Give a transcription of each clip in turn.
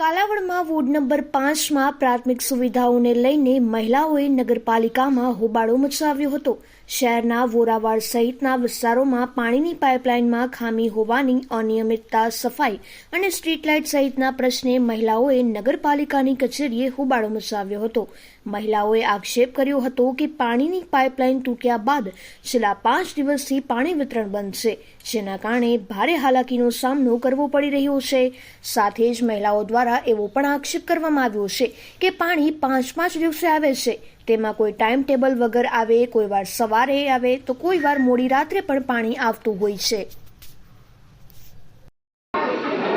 કાલાવડમાં ward number પાંચમાં પ્રાથમિક સુવિધાઓને લઈને મહિલાઓએ નગરપાલિકામાં હોબાળો મચાવ્યો હતો. શહેરના વોરાવાડ સહિતના વિસ્તારોમાં પાણીની પાઇપલાઇનમાં ખામી હોવાની અનિયમિતતા સફાઈ અને સ્ટ્રીટ લાઇટ સહિતના પ્રશ્ને મહિલાઓએ નગરપાલિકાની કચેરીએ હોબાળો મચાવ્યો હતો. મહિલાઓએ આક્ષેપ કર્યો હતો કે પાણીની પાઇપલાઇન તૂટ્યા બાદ છેલ્લા પાંચ દિવસથી પાણી વિતરણ બંધ છે, જેના કારણે ભારે હાલાકીનો સામનો કરવો પડી રહ્યો છે. સાથે જ મહિલાઓ દ્વારા એવો પણ આક્ષેપ કરવામાં આવ્યો છે કે પાણી પાંચ પાંચ દિવસે આવે છે. તેમાં કોઈ ટાઈમ ટેબલ વગર આવે, કોઈ વાર સવારે આવે, તો કોઈ વાર મોડી રાત્રે પણ પાણી આવતું હોય છે.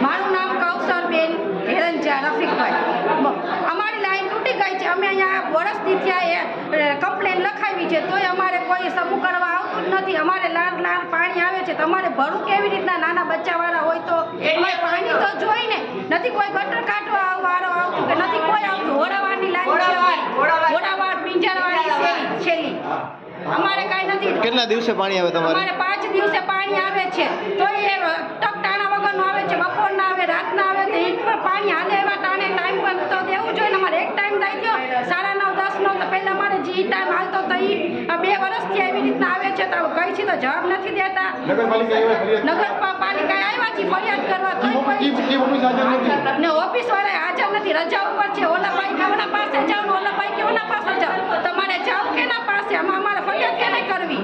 મારું નામ કૌશલબેન હેરંજા રફીકભાઈ. અમારી લાઈન તૂટી છે. અમે અહીંયા વર્ષથી ત્યાં કમ્પ્લેન લખાવી છે. તોય અમારે કોઈ સમૂહ કરવા આવતું જ નથી. અમારે લાલ લાલ પાણી આવે છે. તમારે ભરવું કેવી રીતના નાના બચ્ચાવાળા હોય તો અમારે પાણી તો જોઈ ને નથી કોઈ ગટર કાઢવા વાળો આવતું કે નથી કોઈ આવતું. હોડાવાની લાઈન છે હોડાવાડ પિંજરાવાડી છેલ્લી અમારે કઈ નથી. કેટલા દિવસે પાણી આવે તમારે? અમારે પાંચ દિવસે પાણી આવે છે. તો એ ટક ટાણા વગરનું આવે છે. બપોરના આવે રાતના આવે તો એક પણ પાણી હાલે એવા ટાણે ટાઈમ પર તો દેવું જોઈએ અમારે. એક ટાઈમ થાય ગયો સાડા નવ દસ નો તો પહેલાં અમારે જે ટાઈમ હાલતો તો એ બે વર્ષથી એવી રીતના આવે છે. તો કઈ છે તો જવાબ નથી દેતા. નગરપાલિકા આવ્યા છે ફરિયાદ કરવા. તોય ઈ- ઈ નથી. ને ઓફિસ વાળા હાજર નથી. રજા ઉપર છે. ઓલા ભાઈ કે ઓના પાસે જાવ ઓલા ભાઈ કે ઓના પાસે જાઓ. તમારે જાવ કે પાસે? આમાં અમારે ફરિયાદ કેને કરવી?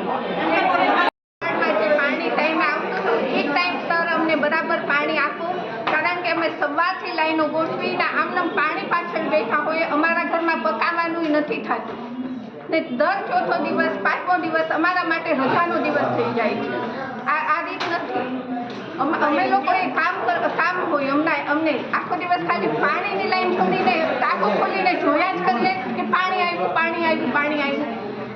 પાણી ટાઈમે આવતું હતું. એ ટાઈમ સર અમને બરાબર પાણી આપો. કારણ કે અમે સવારથી લાઈનો ગોઠવીને આમનામ પાણી પાછળ બેઠા હોઈએ. અમારા ઘરમાં પકાવવાનું નથી થતું. ને દર ચોથો દિવસ પાંચમો દિવસ અમારા માટે રજાનો દિવસ થઈ જાય છે. આ આ રીત નથી. અમે અમે લોકોએ કામ કર- અમને અમને આખો દિવસ ખાલી પાણીની લાઈન છોડીને, ટાંકો ખોલીને જોયા જ કરીએ કે પાણી આવ્યું પાણી આવ્યું પાણી આવ્યું.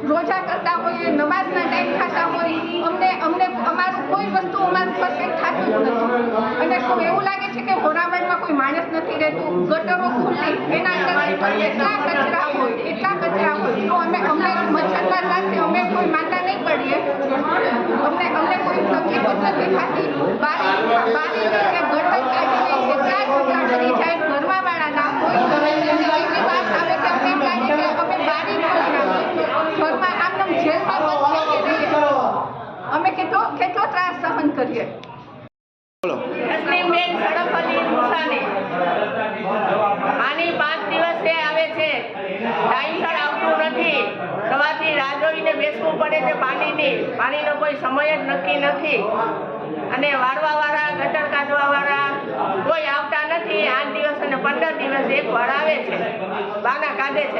રોજા કરતા હોઈએ, નમાઝના ટાઈમ થતા હોય, અમને અમને અમારું કોઈ વસ્તુ અમારું પરફેક્ટ થતું અને એવું લાગે છે કે હોરાવડમાં કોઈ માણસ નથી રહેતું? ગટરો ખુલ્લી, એના અંદર એટલા કચરા હોય, એટલા કચરા હોય. તો અમે અમને મચ્છરના અમે કોઈ માંદા નહીં પડીએ. અમને અમને કોઈ તકલીફ નથી થતી બારી બારી કે ગટર કાઢીને એટલા કચરા કરી જાય ઘરમાં વાળા ના હોય તો એવી વાત આવે કે અમને એમ લાગે કે અમે બારી ખોલી નાખીએ ઘરમાં આમ નામ જેલમાં બંધ થઈને રહીએ અમે કેટલો કેટલો ત્રાસ સહન કરીએ. બોલો. મુસાની પાણી પાંચ દિવસે આવે છે. ટાઈમસર આવતું નથી. સવારથી રાહ જોઈને બેસવું પડે છે પાણીની. પાણીનો કોઈ સમય જ નક્કી નથી. અને વાળવાવાળા ગટર કાઢવાવાળા કોઈ આવતા નથી. આઠ દિવસ અને પંદર દિવસ એક વાર આવે છે. બાના કાઢે છે.